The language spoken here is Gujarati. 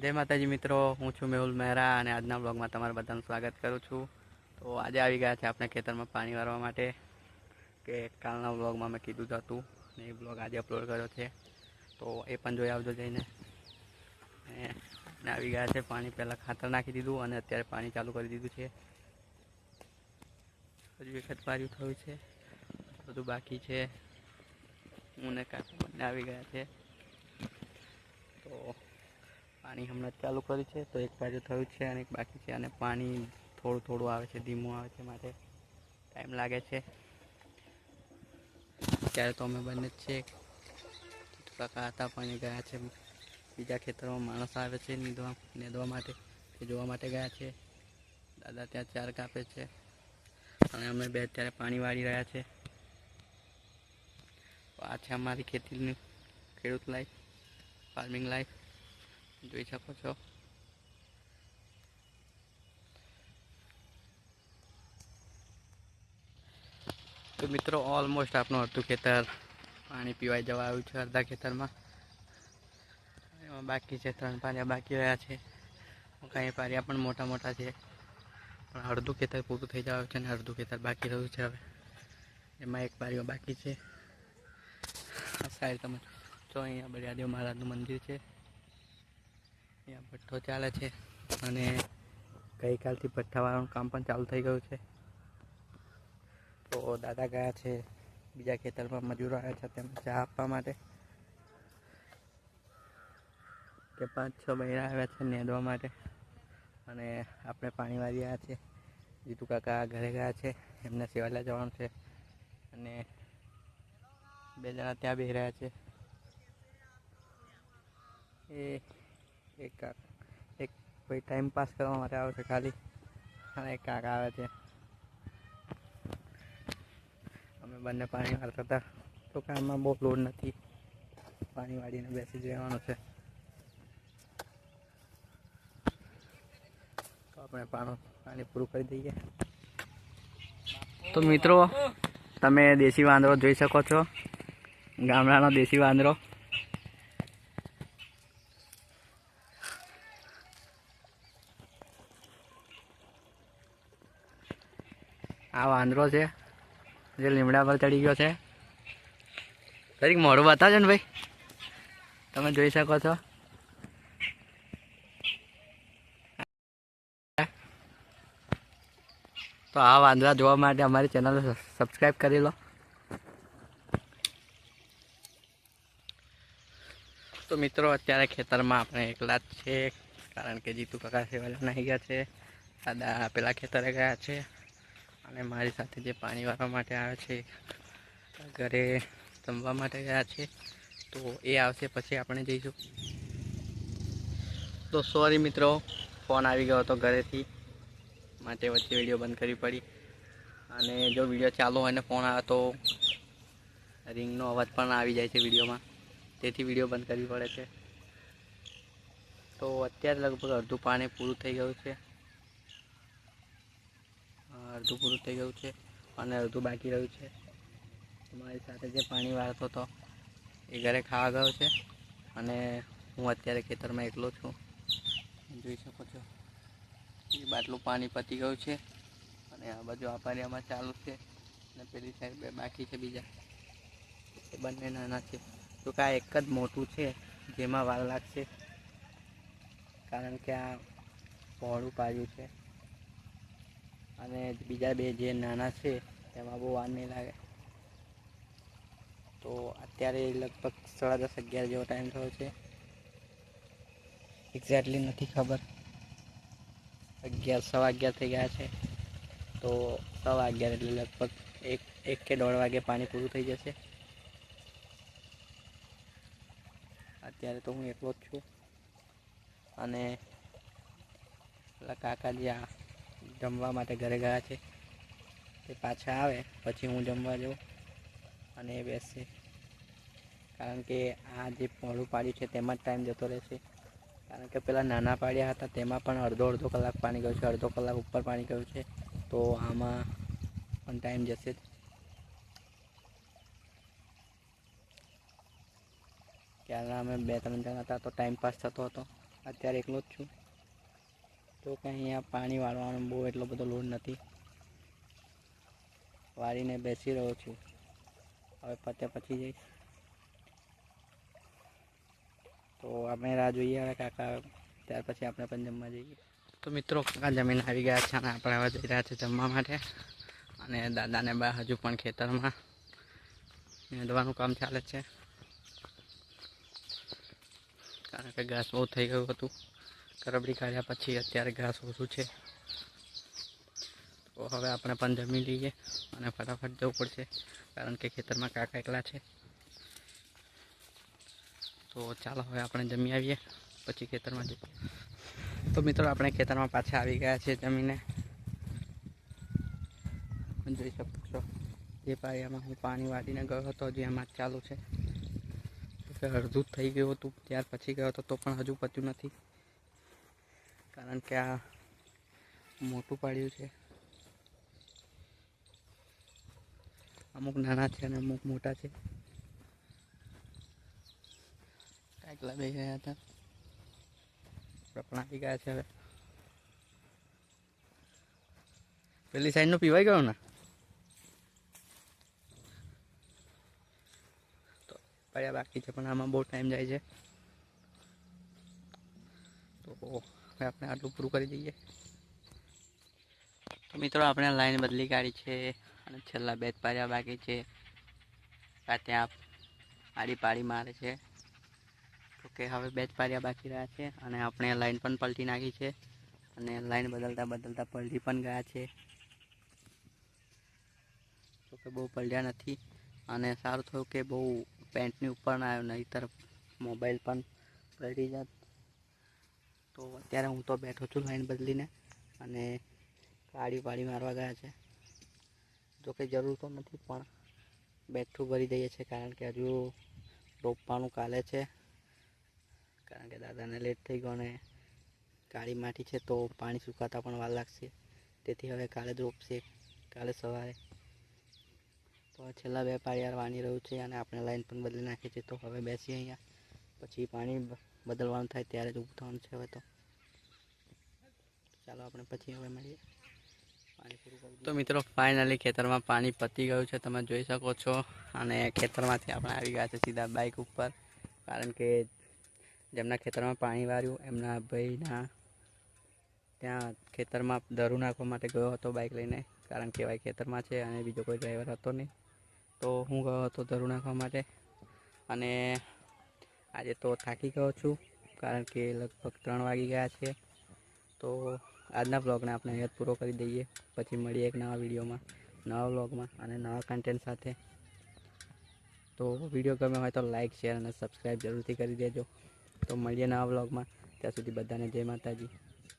જય માતાજી મિત્રો, હું છું મેહુલ મહેરા અને આજના બ્લોગમાં તમારું બધાનું સ્વાગત કરું છું. તો આજે આવી ગયા છે આપણે ખેતરમાં પાણી વારવા માટે, કે કાલના બ્લોગમાં મેં કીધું જ હતું ને એ બ્લોગ આજે અપલોડ કર્યો છે. તો એ પણ જોઈ આવજો જઈને. અને આવી ગયા છે, પાણી પહેલાં ખાતર નાખી દીધું અને અત્યારે પાણી ચાલુ કરી દીધું છે. હજુ એક પાર્યું થયું છે, બધું બાકી છે. હું ને કાકા બંને આવી ગયા છે. પાણી હમણાં ચાલુ કર્યું છે, તો એક બાજુ થયું છે અને એક બાકી છે અને પાણી થોડું થોડું આવે છે, ધીમું આવે છે માટે ટાઈમ લાગે છે. ત્યારે તો અમે બંને જ છે કાકા હતા પણ ગયા છે બીજા ખેતરમાં, માણસ આવે છે નીંદવા નીંદવા માટે, તે જોવા માટે ગયા છે. દાદા ત્યાં ચાર કાપે છે અને અમે બે અત્યારે પાણી વાળી રહ્યા છે. આ છે અમારી ખેતીની ખેડૂત લાઈફ ફાર્મિંગ લાઈફ જોઈ શકો છો. તો મિત્રો ઓલમોસ્ટ આપણું અડધું ખેતર. પાણી પીવાઈ જવા આવ્યું છે અડધા ખેતરમાં. એમાં બાકી છે ત્રણ પારિયા બાકી રહ્યા છે. કાંઈ પારિયા પણ મોટા મોટા છે. પણ અડધું ખેતર પૂરું થઈ જવા છે અને અડધું ખેતર બાકી રહ્યું છે હવે. એમાં એક પારિયો બાકી છે. સાહેબ તમે જો અહીંયા બરિયાદેવ મહારાજનું મંદિર છે. અહીંયા ભઠ્ઠો ચાલે છે અને ગઈકાલથી ભઠ્ઠાવાળાનું કામ પણ ચાલુ થઈ ગયું છે. તો દાદા ગયા છે, બીજા ખેતરમાં મજૂરો આવ્યા છે તેમને ચા આપવા માટે. કે પાંચ છ બૈરા આવ્યા છે નેદવા માટે. અને આપણે પાણી વાળી આવ્યા છે. જીતુ કાકા ઘરે ગયા છે, એમને સેવાલા જવાનું છે. અને બે જણા ત્યાં બે રહ્યા છે. એ એક કાકા એક ભાઈ ટાઈમ પાસ કરવા માટે આવે છે ખાલી. અને એક કાકા આવે છે. અમે બંને પાણી વાળતા હતા. તો કામમાં બહુ લોડ નથી. પાણી વાળીને બેસી જ રહેવાનું છે. તો આપણે પાણી પાણી પૂરું કરી દઈએ. તો મિત્રો, તમે દેશી વાંદરો જોઈ શકો છો. ગામડાનો દેશી વાંદરો. આ વાંદરો છે. જે લીમડા પર ચડી ગયો છે. દરેક મોઢું બતાવજો ને ભાઈ. તમે જોઈ શકો છો. તો આ વાંદરા જોવા માટે અમારી ચેનલ સબસ્ક્રાઈબ કરી લો. તો મિત્રો, અત્યારે ખેતરમાં આપણે એકલા જ છે. કારણ કે જીતુ કાકા સેવાલા નાહી ગયા છે. દાદા પેલા ખેતરે ગયા છે. અને મારી સાથે જે પાણી વાળવા માટે આવે છે, ઘરે જમવા માટે ગયા છે, તો એ આવશે પછી આપણે જઈશું. તો સોરી મિત્રો, ફોન આવી ગયો હતો ઘરેથી, માટે વચ્ચે વીડિયો બંધ કરવી પડી. અને જો વીડિયો ચાલુ હોય ને ફોન આવે તો રિંગનો અવાજ પણ આવી જાય છે વિડીયોમાં. તેથી વીડિયો બંધ કરવી પડે છે. તો અત્યારે લગભગ અડધું પાણી પૂરું થઈ ગયું છે. અડધું પૂરું થઈ ગયું છે અને અડધું બાકી રહ્યું છે. મારી સાથે જે પાણી વાળતો હતો, એ ઘરે ખાવા ગયો છે અને હું અત્યારે ખેતરમાં એકલો છું. જોઈ શકો છો, એ બાટલું પાણી પતી ગયું છે અને આ બાજુ આપારિયામાં ચાલુ છે અને પેલી સાઈડ બે બાકી છે બીજા. એ બંને નાના છે. તો આ એક જ મોટું છે જેમાં વાર લાગશે. કારણ કે આ પહોળું પાડ્યું છે. અને બીજા બે જે નાના છે, તેમાં બહુ વાર નહીં લાગે. તો અત્યારે લગભગ સાડા દસ, અગિયાર જેવો ટાઈમ થયો છે. એક્ઝેક્ટલી નથી ખબર. અગિયાર, સવા અગિયાર થઈ ગયા છે. તો સવા અગિયાર એટલે લગભગ એક એક કે દોઢ વાગે પાણી પૂરું થઈ જશે. અત્યારે તો હું એકલો જ છું. અને કાકાજી આ જમવા માટે ઘરે ગયા છે. તે પાછા આવે, પછી હું જમવા જાઉં અને એ બેસશે કારણ કે આ જે પહોળું પાડ્યું છે તેમાં જ ટાઈમ જતો રહેશે. કારણ કે પેલા નાના પાડ્યા હતા, તેમાં પણ અડધો અડધો કલાક પાણી ગયું છે, અડધો કલાક ઉપર પાણી ગયું છે. તો આમાં પણ ટાઈમ જશે જ. ત્યારના અમે બે ત્રણ જણા હતા તો ટાઈમ પાસ થતો હતો. અત્યારે એકલો જ છું. તો કંઈ અહીંયા પાણી વાળવાનો બહુ એટલો બધો લોડ નથી. વાળીને બેસી રહ્યો છું. હવે પતે પછી જઈશ. તો અમે રાહ જોઈએ હવે કાકા, ત્યાર પછી આપણે પણ જમવા જઈએ. તો મિત્રો, કાકા જમીન આવી ગયા છે અને આપણે હવે જઈ રહ્યા છે જમવા માટે. અને દાદાને બા હજુ પણ ખેતરમાં નીંદવાનું કામ ચાલે છે. કારણ કે ઘાસ બહુ થઈ ગયું હતું. કરબડી કાઢ્યા પછી અત્યારે ઘાસ ઓછું છે. તો હવે આપણે પણ જમી લઈએ અને ફટાફટ જવું પડશે, કારણ કે ખેતરમાં કાકા એકલા છે. તો ચાલો હવે આપણે જમી આવીએ, પછી ખેતરમાં જઈએ. તો મિત્રો, આપણે ખેતરમાં પાછા આવી ગયા છીએ જમીને. જોઈ શકો છો, જે પાયામાં હું પાણી વાળીને ગયો હતો હજી એમાં ચાલુ છે. અડધું જ થઈ ગયું હતું, ત્યાર પછી ગયો હતો, તો પણ હજુ પત્યું નથી. કારણ કે આ મોટું પાડ્યું છે. અમુક નાના છે અને અમુક મોટા છે. કાંઈક બે ગયા હતા આવી ગયા છે હવે. પેલી સાઈડનો પીવાઈ ગયો ને? તો પડ્યા બાકી છે, પણ આમાં બહુ ટાઈમ જાય છે. તો હવે આપણે આટલું પૂરું કરી દઈએ. તો મિત્રો, આપણે લાઈન બદલી કાઢી છે અને છેલ્લા બે જ પાડ્યા બાકી છે. આ ત્યાં આડી પાડી મારે છે. તો કે હવે બે પાર્યા બાકી રહ્યા છે અને આપણે લાઈન પણ પલટી નાખી છે અને લાઈન બદલતા બદલતા પલટી પણ ગયા છે. તો કે બહુ પલટ્યા નથી અને સારું થયું કે બહુ પેન્ટની ઉપર ના આવ્યો નહીં તરફ મોબાઈલ પણ પલટી જાત તો અત્યારે હું તો બેઠો છું લાઈન બદલીને અને કાળી પાડી મારવા ગયા છે. જો કે જરૂર તો નથી, પણ બેઠું ભરી દઈએ છીએ કારણ કે હજુ રોપવાનું કાલે છે. કારણ કે દાદાને લેટ થઈ ગયો ને કાળી માટી છે તો પાણી સુકાતા પણ વાર લાગશે. તેથી હવે કાલે જ રોપશે. કાલે સવારે. તો છેલ્લા બે પાળિયાર વાની રહ્યું છે અને આપણે લાઈન પણ બદલી નાખી છે. તો હવે બેસીએ અહીંયા. પછી પાણી બદલવાનું થાય ત્યારે જ ઊભું થવાનું છે હવે તો. ચાલો આપણે પછી હવે મળીએ. તો મિત્રો ફાઇનલી ખેતરમાં પાણી પતી ગયું છે, તમે જોઈ શકો છો. અને ખેતરમાંથી આપણે આવી ગયા છે સીધા બાઇક ઉપર. કારણ કે જેમના ખેતરમાં પાણી વાર્યું, એમના ભાઈના ત્યાં ખેતરમાં દરું નાખવા માટે ગયો હતો બાઇક લઈને. કારણ કે ભાઈ ખેતરમાં છે અને બીજો કોઈ ડ્રાઈવર હતો નહીં. તો હું ગયો હતો દરું નાખવા માટે. અને આજે તો થાકી ગયો છું, કારણ કે લગભગ ત્રણ વાગી ગયા છે. તો આજના બ્લોગને આપણે અહીંયા પૂરો કરી દઈએ. પછી મળીએ એક નવા વિડીયોમાં, નવા બ્લોગમાં અને નવા કન્ટેન્ટ સાથે. તો વીડિયો ગમે હોય તો લાઇક શેર અને સબસ્ક્રાઈબ જરૂરથી કરી દેજો. તો મળીએ નવા બ્લોગમાં ત્યાં સુધી બધાને જય માતાજી.